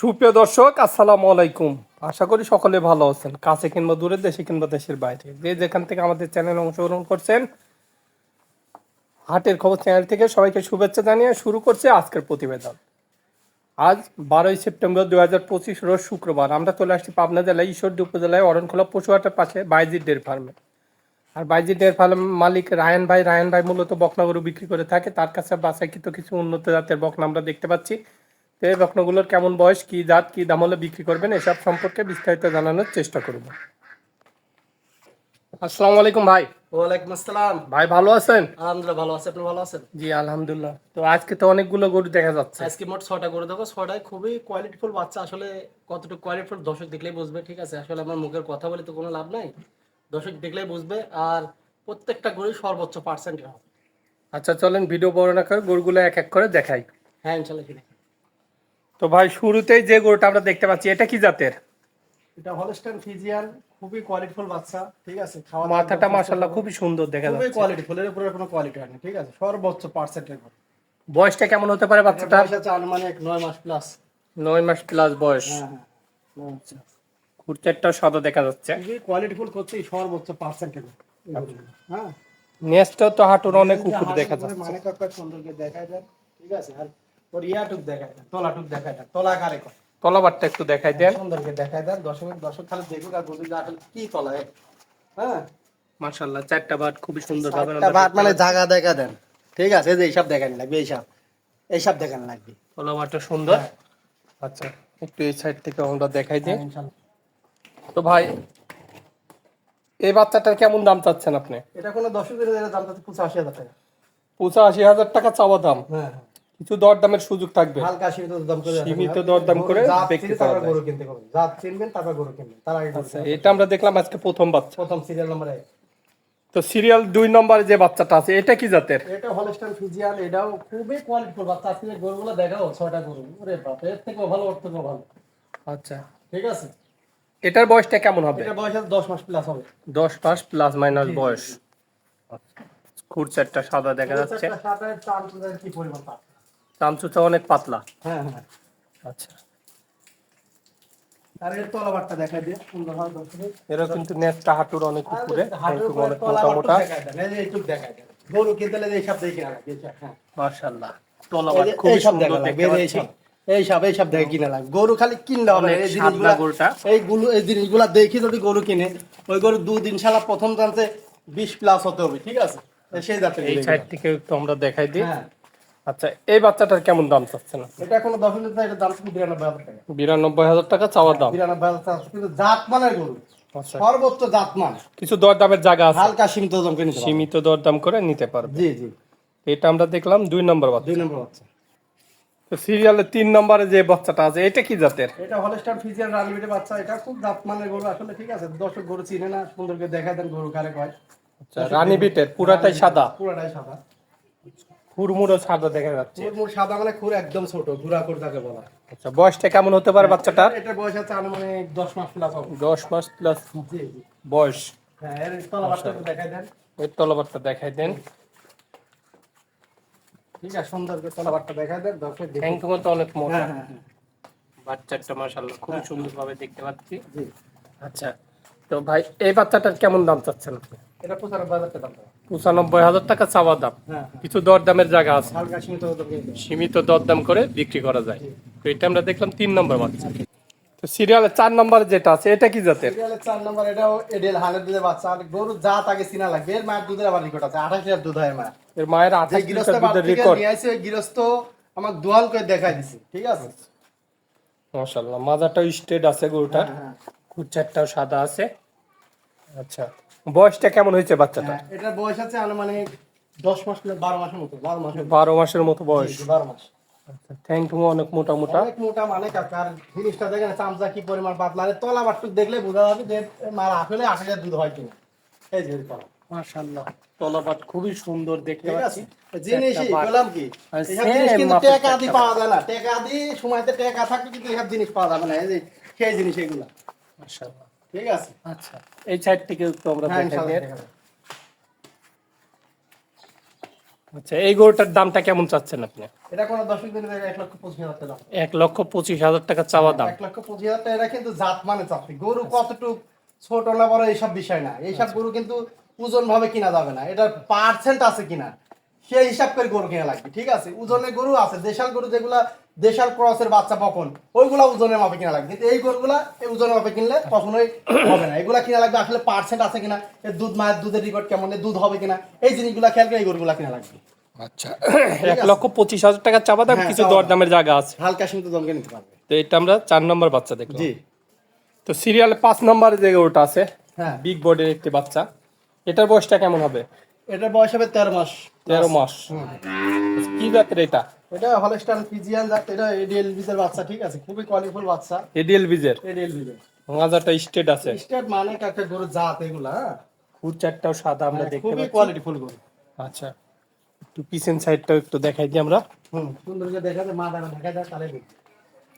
সুপ্রিয় দর্শক, আসসালামু আলাইকুম। আশা করি সকলে ভালো আছেন। কাছে কিংবা দূরে, দেশে কিংবা দেশের বাইরে। যে যেখান থেকে আমাদের চ্যানেল অংশগ্রহণ করছেন, হাটের খবর চ্যানেল থেকে সবাইকে শুভেচ্ছা জানিয়ে শুরু করছে আজকের প্রতিবেদন। আজ বারোই সেপ্টেম্বর দু হাজার পঁচিশ রোজ শুক্রবার। আমরা চলে আসছি পাবনা জেলায় ঈশ্বরদী উপজেলায় অরণখোলা পশুহাটের পাশে বাইজির ডের ফার্মে। আর বাইজির ডেয়ারি ফার্ম মালিক রায়ন ভাই রায়ন ভাই মূলত বকনা গরু বিক্রি করে থাকে। তার কাছে বাছাইকৃত কিছু উন্নত জাতের বকনা আমরা দেখতে পাচ্ছি। এই বকনাগুলোর কেমন বয়স কি জাত কি দাম হলে বিক্রি করবেন এসব সম্পর্কে বিস্তারিত জানানোর চেষ্টা করব। আসসালামু আলাইকুম ভাই। ওয়ালাইকুম আসসালাম। ভাই ভালো আছেন? আলহামদুলিল্লাহ ভালো আছে। আপনি ভালো আছেন? জি আলহামদুলিল্লাহ। তো আজকে তো অনেকগুলো গরু দেখা যাচ্ছে। আজকে মোট ছটা করে দেবো ছটায় খুবই কোয়ালিটিফুল বাচ্চা। আসলে কতটুকু কোয়ালিটিফুল দর্শক দেখলেই বুঝবে ঠিক আছে? আসলে আমার মুখের কথা বলে তো কোনো লাভ নাই। দর্শক দেখলেই বুঝবে। আর প্রত্যেকটা গরু সর্বোচ্চ পার্সেন্ট হবে। আচ্ছা চলেন ভিডিও বর্ণনা করে গরুগুলো এক এক করে দেখাই। হ্যাঁ ইনশাল্লাহ তো ভাই শুরুতেই যে গরুটা আমরা দেখতে পাচ্ছি এটা কি জাতের? এটা হলস্টাইন ফিজিয়ান খুবই কোয়ালিটিফুল বাচ্চা ঠিক আছে? খাওয়া মাথাটা মাশাল্লাহ খুবই সুন্দর দেখা যাচ্ছে। খুবই কোয়ালিটিফুল এর উপরে কোনো কোয়ালিটি হয় না ঠিক আছে? সর্বোচ্চ পার্সেন্টের গরু বয়সটা কেমন হতে পারে বাচ্চাটা বয়স আছে আনুমানিক নয় মাস প্লাস নয় মাস প্লাস বয়স। হ্যাঁ হ্যাঁ খুরচারটাও সাদা দেখা যাচ্ছে। খুবই কোয়ালিটিফুল করছে সর্বোচ্চ পার্সেন্টের হ্যাঁ। নেক্সটটাও তো হাঁটুর অনেক উপর দেখা যাচ্ছে। মানে কাকা সুন্দরকে দেখায় দেন ঠিক আছে? আর ওর ইয়াটুক দেখায় দেন তলাটুক দেখায় দেন তলা কারে। কয় তলাবারটা একটু দেখাই দেন। সুন্দরকে দেখায় দেন দশ মিনিট খালি দেখুক আর বুঝুক আসলে কি তলায় হ্যাঁ? মাশাল্লাহ চারটা বাট খুবই সুন্দর ভাবে একটা বাট মানে জায়গা দেখা দেন। ঠিক আছে যে এইসব দেখানি লাগবে এইসব এইসব দেখানি লাগবে। তলাবারটা সুন্দর। হ্যাঁ। আচ্ছা একটু এই সাইড থেকে আমরা দেখাই দিই। হ্যাঁ, তো ভাই এই বাচ্চাটার কেমন দাম চাচ্ছেন আপনি? এটা কোনো দশ দিনের দাম পঁচাশি হাজার টাকা। পঁচাশি হাজার টাকা চাওয়া দাম। হ্যাঁ। কিছু দর দামের সুযোগ থাকবে। হালকা সীমিত দাম করে সীমিত দরদাম করে গরু কিনতে করবেন জাত চিনবেন তারপর গরু কিনবেন। তার আগে আচ্ছা, এটা আমরা দেখলাম আজকে প্রথম বাচ্চা। প্রথম সিরিয়াল নাম্বার তো সিরিয়াল নম্বরে যে বাচ্চাটা আছে এটা কি জাতের? এটা হলস্টাইন ফিজিয়ান এটাও খুবই কোয়ালিটিফুল বাচ্চা। আজকে গরুগুলো দেখাও ছয়টা গরু। ওরে বাপ এর থেকেও ভালো ওর ভালো। আচ্ছা। ঠিক আছে? এটার বয়সটা কেমন হবে? এটা বয়স আছে দশ মাস প্লাস হবে। দশ মাস প্লাস মাইনাস বয়স। খুরচারটা সাদা দেখা যাচ্ছে। চাম চুলের কি পরিমাণ চামচুটা অনেক পাতলা। হ্যাঁ হ্যাঁ। আচ্ছা। আর এর তলাবারটা দেখা দিয়ে সুন্দর হয় এরা কিন্তু নেটটা হাঁটুর অনেক উপরে হাটের অনেক মোটা মোটা এই যে এইটুক দেখায় দেন। গরু কিনতে গেলে এইসব দেখে না হ্যাঁ। মাশাআল্লাহ এই তলাবার সুন্দর দেখতে দেখে কিনা লাগবে। গরু খালি কিনলে হবে এই জিনিসগুলা। এইগুলো এই জিনিসগুলা দেখি যদি গরু কিনে ওই গরু দুদিন সালা প্রথম জানতে বিশ প্লাস হতে হবে ঠিক আছে? সেই জাতের এই সাইড থেকে একটু আমরা দেখাই দিই। হ্যাঁ। আচ্ছা এই বাচ্চাটার কেমন দাম চাচ্ছেন? এটা কোনো দশ হাজার টাকা দাম শুধু বিরানব্বই হাজার টাকা। বিরানব্বই হাজার টাকা চাওয়ার দাম? বিরানব্বই হাজার টাকা কিন্তু জাত মানের গরু। আচ্ছা। সর্বোচ্চ জাত মান কিছু দর দামের জায়গা আছে? হালকা সীমিত ওজন কিনতে পারবেন। সীমিত দর দাম করে নিতে পারবে। জি জি। এটা আমরা দেখলাম দুই নম্বর বাচ্চা। দুই নম্বর বাচ্চা। তো সিরিয়ালে তিন নম্বরে যে বাচ্চাটা আছে এটা কি জাতের? এটা হলস্টার ফিজিয়ান রানবিটে বাচ্চা। এটা খুব জাত মানের গরু। আসলে ঠিক আছে দর্শক গরু চিনে না সুন্দরকে দেখা দেন গরু কারে কয়। আচ্ছা রানী বিটের পুরাটাই সাদা? পুরাটাই সাদা। হুড়মুড়ো সাদা দেখা যাচ্ছে। মুর সাদা মানে খুর একদম ছোট তাকে বলা আচ্ছা বয়সটা কেমন হতে পারে বাচ্চাটার? এটার বয়স আছে আনুমানিক দশ মাস প্লাস হবে। দশ মাস প্লাস বয়স। হ্যাঁ এর তলাবারটা দেখাই দেন। এর তলবারটা দেখাই দেন। ঠিক আছে সুন্দর করে তলাবারটা দেখাই দেন দর্শক দেখুন। ঠ্যাংটু মতো অনেক মোটা। হ্যাঁ হ্যাঁ হ্যাঁ। বাচ্চাটা মাশাল্লাহ খুব সুন্দর ভাবে দেখতে পাচ্ছি। জি। আচ্ছা তো ভাই এই বাচ্চাটার কেমন দাম চাচ্ছেন আপনি? এটা হাজার টাকা দাম। পঁচানব্বই হাজার টাকা চাওয়া দাম। হ্যাঁ। কিছু দর দামের জায়গা আছে। সীমিত দরদাম করে বিক্রি করা যায়। তো এটা আমরা দেখলাম তিন নম্বর বাচ্চা তো সিরিয়ালে চার নম্বর যেটা আছে এটা কি জাতের? সিরিয়ালের চার নম্বর এটাও এডেল হালের দুধের বাচ্চা। আর গরু জাত আগে চিনা লাগবে। এর মায়ের দুধের আবার রেকর্ড আছে। আঠাশ লিটার দুধ হয় মায়ের। এর মায়ের আঠাশ গৃহস্থ লিটার দুধের রেকর্ড নিয়ে আসে গৃহস্থ আমার দোয়াল করে দেখাই দিছে। ঠিক আছে? মাশাল্লাহ মাজাটাও স্টেট আছে গরুটার। হ্যাঁ, কুচারটাও সাদা আছে। আচ্ছা। বয়সটা কেমন হয়েছে বাচ্চাটা হ্যাঁ, এটার বয়স আছে আনুমানিক দশ মাস বারো মাসের মতো বারো মাসের। বারো মাসের মতো বয়স। বারো মাস। আচ্ছা ঠ্যাং ঠুং অনেক মোটা মোটা। অনেক মোটা মানে কাকার জিনিসটা দেখেন চামচা কি পরিমাণ পাতলা আর তলা বাটুক দেখলে বোঝা যাবে যে মার আসলে আট হাজার দুধ হয় কিনা। এই যে তলা তলাবাট খুবই সুন্দর দেখতে পাচ্ছি। জিনিসই বললাম কি? জিনিস কিন্তু টাকা পাওয়া যায় না। টাকা সময়তে টাকা থাকলে কিন্তু জিনিস পাওয়া যাবে না। এই যে সেই জিনিস এগুলা। মাশাল্লাহ ঠিক আছে? আচ্ছা এই সাইড থেকে একটু আমরা হ্যাঁ। আচ্ছা এই গরুটার দামটা কেমন চাচ্ছেন আপনি? এটা কোনো দর্শক দিন এক লক্ষ পঁচিশ হাজার টাকা। এক লক্ষ পঁচিশ হাজার টাকা চাওয়া দাম। এক লক্ষ পঁচিশ হাজার টাকা এটা কিন্তু জাত মানে চাপি গরু কতটুকু ছোট না বড় এইসব বিষয় না। এইসব গরু কিন্তু ওজন ভাবে কিনা যাবে না। এটার পার্সেন্ট আছে কিনা? সেই হিসাব করে গরু কিনা লাগবে ঠিক আছে? ওজনের গরু আছে দেশাল গরু যেগুলা দেশাল ক্রসের বাচ্চা বকন ওইগুলা ওজনের মাপে কিনা লাগবে। কিন্তু এই গরুগুলা এই ওজনের মাপে কিনলে কখনোই হবে না। এগুলা কিনা লাগবে আসলে পার্সেন্ট আছে কিনা এর দুধ মায়ের দুধের রেকর্ড কেমন দুধ হবে কিনা এই জিনিসগুলা খেয়াল করে এই গরুগুলা কিনা লাগবে। আচ্ছা। এক লক্ষ পঁচিশ হাজার টাকা চাওয়া দাম হ্যাঁ, কিছু দর দামের জায়গা আছে। হালকা সীমিত দমকে নিতে পারবে। তো এটা আমরা চার নম্বর বাচ্চা দেখলাম। জি। তো সিরিয়ালে পাঁচ নম্বরে যে গরুটা আছে হ্যাঁ। বিগ বডির একটি বাচ্চা এটার বয়সটা কেমন হবে? এটার বয়স হবে তেরো মাস। তেরো মাস। কি জাতের এটা? এটা হলস্টার ফিজিয়ান জাত এটা এডিএল বিজের বাচ্চা ঠিক আছে? খুবই কোয়ালিফুল বাচ্চা। এডিএল বিজের? এডিএল বিজের। মাজাটা স্টেট আছে। স্টেট মানে একটা গরু জাত এগুলা হ্যাঁ? খুর চারটাও সাদা আমরা দেখতে পাচ্ছি। খুবই কোয়ালিটিফুল গরু। আচ্ছা। একটু পিছন সাইডটাও একটু দেখাই দিই আমরা। হুম সুন্দর করে দেখা যায় মা দেখা যায় তাহলে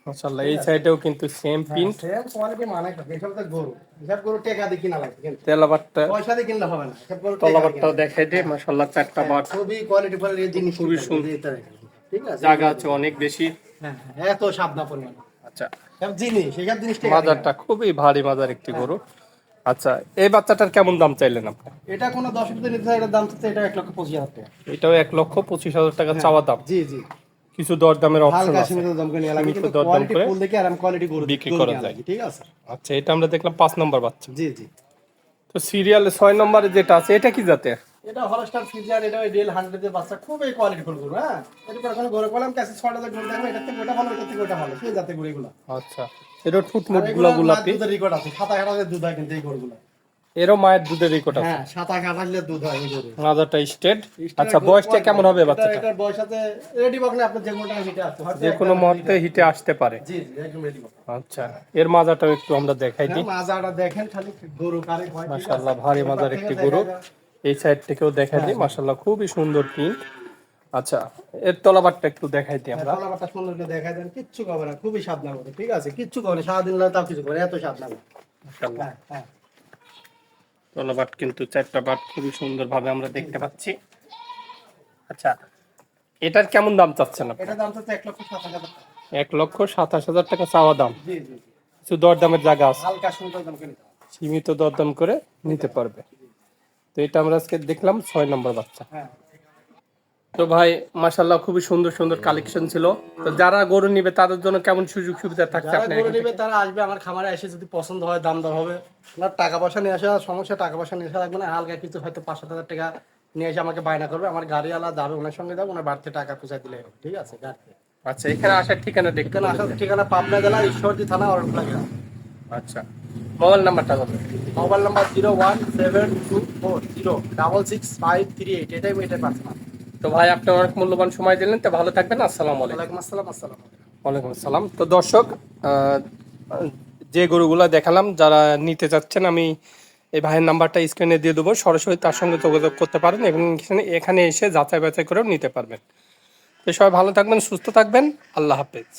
মাশাআল্লাহ এই সাইডেও কিন্তু সেম প্রিন্ট সেম কোয়ালিটি মানে এসব তো গরু। এসব গরু টেকা দিয়ে কিনা লাগবে কিন্তু। তেলাবারটা পয়সা দিয়ে কিনলে হবে না এসব গরু দেখাই দিই মাশাআল্লাহ চারটা বাট। কিনতে হবে। খুবই এই জিনিস খুবই সুন্দর। ঠিক আছে? জায়গা আছে অনেক বেশি। হ্যাঁ হ্যাঁ, এত সাবধান পরিমাণ আচ্ছা। সব জিনিস এসব জিনিস খুবই ভারী মাজার একটি গরু। আচ্ছা এই বাচ্চাটার কেমন দাম চাইলেন আপনি? এটা কোনো দশ নিতে এটার দাম এটা এক লক্ষ পঁচিশ হাজার টাকা। এটাও এক লক্ষ পঁচিশ হাজার টাকা চাওয়া দাম। জি জি। কিছু দর দামের অপশন আছে। কিন্তু দরদাম করে বিক্রি করা যায়। ঠিক আছে? আচ্ছা এটা আমরা দেখলাম পাঁচ নম্বর বাচ্চা। জি জি। তো সিরিয়ালে ছয় নম্বরে যেটা আছে এটা কি জাতের? এটা হলস্টার ফিজিয়ার এটা ডেল হান্ড্রেড এর বাচ্চা। খুবই কোয়ালিটি ফুল গরু হ্যাঁ? এটা কোনো গরু কলাম কাছে ছটা যে গরু দেখবে এটা থেকে ওটা ভালো এটা থেকে ওটা ভালো। সেই জাতের গরু এগুলো। আচ্ছা এরও ঠুটমুটগুলা গুলাপি রেকর্ড আছে সাত আট হাজার দুধ হয় কিন্তু এই গরুগুলো। এরও মায়ের দুধের রেকর্ড আছে। হ্যাঁ সাত দুধ হয় এই গরু মাজারটা স্টেট আচ্ছা বয়সটা কেমন হবে বাচ্চাটা এটার বয়স আছে রেডি বকলে আপনি যে কোনো টাইম হিটে আসতে যে কোনো মুহূর্তে হিটে আসতে পারে। জি জি একদম রেডি বক আচ্ছা এর মাজাটাও একটু আমরা দেখাই দিই। মাজাটা দেখেন খালি গরু কারে হয় আছে? মাশাআল্লাহ ভারী মাজার একটি গরু। এই সাইড থেকেও দেখাই দিই। মাশাআল্লাহ খুবই সুন্দর প্রিন্ট আচ্ছা এর তলাবারটা একটু দেখাই দিই আমরা। কলাপাতা সুন্দর করে দেখা দেন কিচ্ছু করবে না খুবই সাবধান করে ঠিক আছে? কিচ্ছু করবে না সারাদিন লাগে তাও কিছু করে এত সাবধান। মাশাআল্লাহ। হ্যাঁ। হ্যাঁ তলাবাট কিন্তু চারটা বাট খুবই সুন্দর ভাবে আমরা দেখতে পাচ্ছি। আচ্ছা এটার কেমন দাম চাচ্ছেন আপনি? এটা দাম চাচ্ছে এক লক্ষ সাত হাজার টাকা। এক লক্ষ সাতাশ হাজার টাকা চাওয়া দাম? জি জি জি। কিছু দরদামের জায়গা আছে? হালকা সুন্দর দাম হবে। সীমিত দরদাম করে নিতে পারবে। তো এটা আমরা আজকে দেখলাম ছয় নম্বর বাচ্চা। হ্যাঁ। তো ভাই মাশাল্লাহ খুবই সুন্দর সুন্দর কালেকশন ছিল। তো যারা গরু নিবে তাদের জন্য কেমন সুযোগ সুবিধা থাকছে যারা গরু? নেবে তারা আসবে আমার খামারে এসে যদি পছন্দ হয় দাম দর হবে। আপনার টাকা পয়সা নিয়ে আসা সমস্যা টাকা পয়সা নিয়ে আসা লাগবে না হালকা কিছু হয়তো পাঁচ সাত হাজার টাকা নিয়ে এসে আমাকে বায়না করবে। আমার গাড়িওয়ালা যাবে ওনার সঙ্গে যাবে ওনার বাড়িতে টাকা পৌঁছায় দিলে ঠিক আছে? গাড়িতে। আচ্ছা এখানে আসার ঠিকানা দেখতে এখানে আসার ঠিকানা পাবনা জেলা ঈশ্বরদী থানা অরণখোলা গ্রাম আচ্ছা মোবাইল নাম্বারটা কত mobile number zero one seven two four zero double six five three eight এটাই এটাই পার্সোনাল তো ভাই আপনি অনেক মূল্যবান সময় দিলেন তো ভালো থাকবেন আসসালামু আলাইকুম। আসসালাম আসসালাম ওয়ালাইকুম আসসালাম। তো দর্শক আহ, যে গরুগুলো দেখালাম যারা নিতে চাচ্ছেন আমি এই ভাইয়ের নাম্বারটা স্ক্রিনে দিয়ে দেবো। সরাসরি তার সঙ্গে যোগাযোগ করতে পারেন এবং এখানে এখানে এসে যাচাই বাছাই করেও নিতে পারবেন। তো সবাই ভালো থাকবেন সুস্থ থাকবেন। আল্লাহ হাফেজ।